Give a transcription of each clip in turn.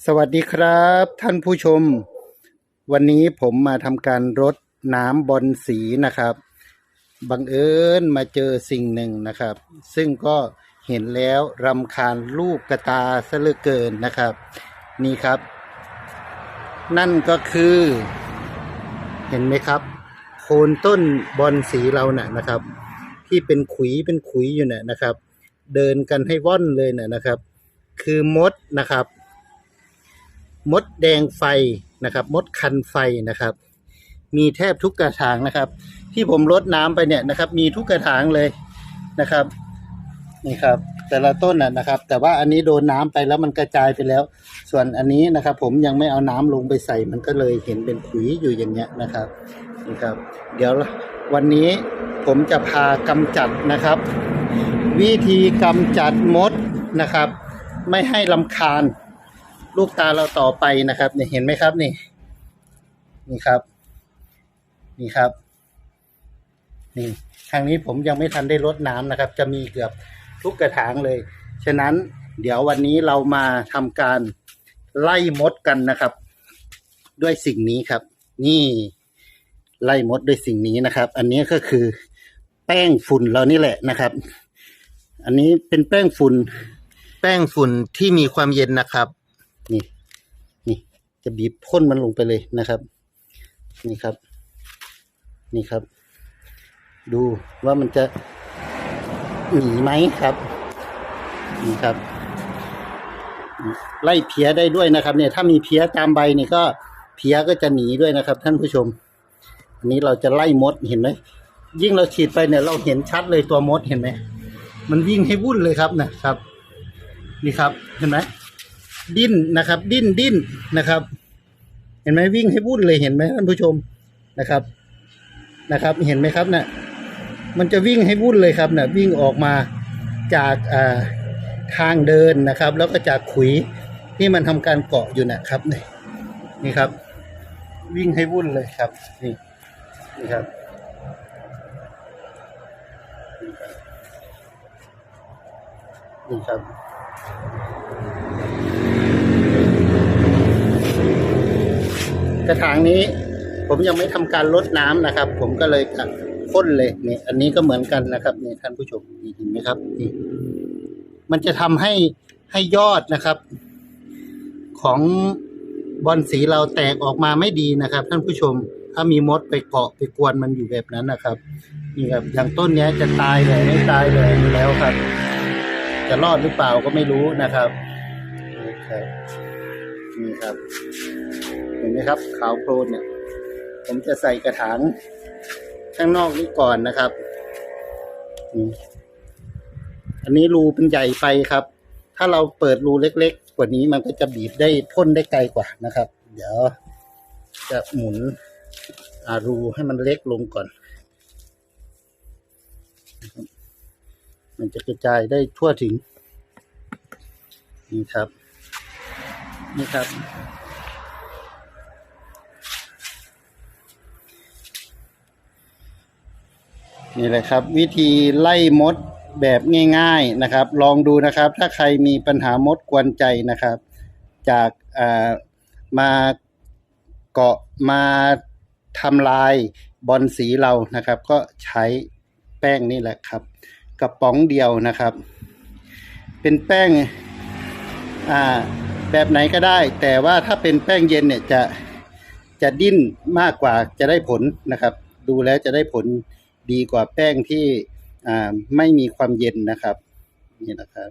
สวัสดีครับ ท่านผู้ชม วันนี้ผมมาทำการรดน้ำบอลสีนะครับบังเอิญมาเจอสิ่งหนึ่งนะครับ ซึ่งก็เห็นแล้วรำคาญลูกกระตาซะเหลือเกินนะครับ นี่ครับ นั่นก็คือ เห็นไหมครับ โคนต้นบอลสีเราน่ะนะครับ ที่เป็นขุยเป็นขุยอยู่น่ะนะครับ เดินกันให้ว่อนเลยน่ะนะครับ คือมดนะครับ มดแดงไฟนะครับ มดคันไฟนะครับ มีแทบทุกกระถางนะครับ ที่ผมรดน้ำไปเนี่ยนะครับ มีทุกกระถางเลยนะครับนี่ครับ แต่ละต้นน่ะนะครับ แต่ว่าอันนี้โดนน้ำไปแล้วมันกระจายไปแล้ว ส่วนอันนี้นะครับ ผมยังไม่เอาน้ำลงไปใส่มันก็เลยเห็นเป็นขุยอยู่อย่างเงี้ยนะครับนี่ครับ เดี๋ยววันนี้ผมจะพากำจัดนะครับ วิธีกำจัดมดนะครับ ไม่ให้ลำคาญ ลูกตาเราต่อไปนะครับเนี่ยเห็นไหมครับนี่ นี่ครับ นี่ครับ นี่ทางนี้ผมยังไม่ทันได้รดน้ำนะครับ จะมีเกือบทุกกระถางเลย ฉะนั้นเดี๋ยววันนี้เรามาทำการไล่มดกันนะครับ ด้วยสิ่งนี้ครับ นี่ไล่มดด้วยสิ่งนี้นะครับ อันนี้ก็คือแป้งฝุ่นเรานี่แหละนะครับ อันนี้เป็นแป้งฝุ่น แป้งฝุ่นที่มีความเย็นนะครับ นี่ นี่ จะบีบพ่นมันลงไปเลยนะครับ นี่ครับ นี่ครับ ดูว่ามันจะหนีไหมครับ นี่ครับ ไล่เพี้ยได้ด้วยนะครับ เนี่ย ถ้ามีเพี้ยตามใบนี่ก็เพี้ยก็จะหนีด้วยนะครับ ท่านผู้ชม อันนี้เราจะไล่มดเห็นไหมยิ่งเราฉีดไปเนี่ย เราเห็นชัดเลยตัวมดเห็นไหมมันวิ่งให้วุ่นเลยครับนะครับ นี่ครับ เห็นไหม ดิ้นนะครับ ดิ้นดิ้นนะครับ เห็นไหมวิ่งให้วุ่นเลยเห็นไหมท่านผู้ชมนะครับนะครับ เห็นไหมครับเนะ่ะมันจะวิ่งให้วุ่นเลยครับเนะ่ะวิ่งออกมาจากอ่าทางเดินนะครับ แล้วก็จากขุยที่มันทำการเกาะอยู่นะครับนี่นี่ครับ วิ่งให้วุ่นเลยครับนี่นี่ครับนี่ครับ กระถางนี้ ผมยังไม่ทำการลดน้ำนะครับ ผมก็เลยจะพ่นเลยเนี่ยอันนี้ก็เหมือนกันนะครับนี่ท่านผู้ชมเห็นไหมครับนี่มันจะทำให้ให้ยอดนะครับ ของบอลสีเราแตกออกมาไม่ดีนะครับ ท่านผู้ชม ถ้ามีมดไปเกาะไปกวนมันอยู่แบบนั้นนะครับนี่ครับอย่างต้นนี้จะตายเลยไม่ตายเลยแล้วครับ จะรอดหรือเปล่าก็ไม่รู้นะครับ นี่ครับ เห็นไหมครับ ขาวโพลนเนี่ย ผมจะใส่กระถางข้างนอกนี้ก่อนนะครับอันนี้รูเป็นใหญ่ไปครับ ถ้าเราเปิดรูเล็ก ๆ กว่านี้มันก็จะบีบได้พ่นได้ไกลกว่านะครับ เดี๋ยวจะหมุนรูให้มันเล็กลงก่อน มันจะกระจายได้ทั่วถึง นี่ครับ นี่ครับ นี่แหละครับ วิธีไล่มดแบบง่าย ๆนะครับ ลองดูนะครับ ถ้าใครมีปัญหามดกวนใจนะครับ จากมาเกาะมาทำลายบอลสีเรานะครับ ก็ใช้แป้งนี่แหละครับกระป๋องเดียวนะครับ เป็นแป้งอ่า แบบไหนก็ได้ แต่ว่าถ้าเป็นแป้งเย็นเนี่ยจะจะดิ้นมากกว่าจะได้ผลนะครับ ดูแล้วจะได้ผลดีกว่าแป้งที่อ่าไม่มีความเย็นนะครับ นี่นะครับ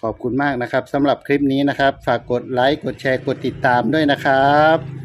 ขอบคุณมากนะครับสำหรับคลิปนี้นะครับ ฝากกดไลค์กดแชร์กดติดตามด้วยนะครับ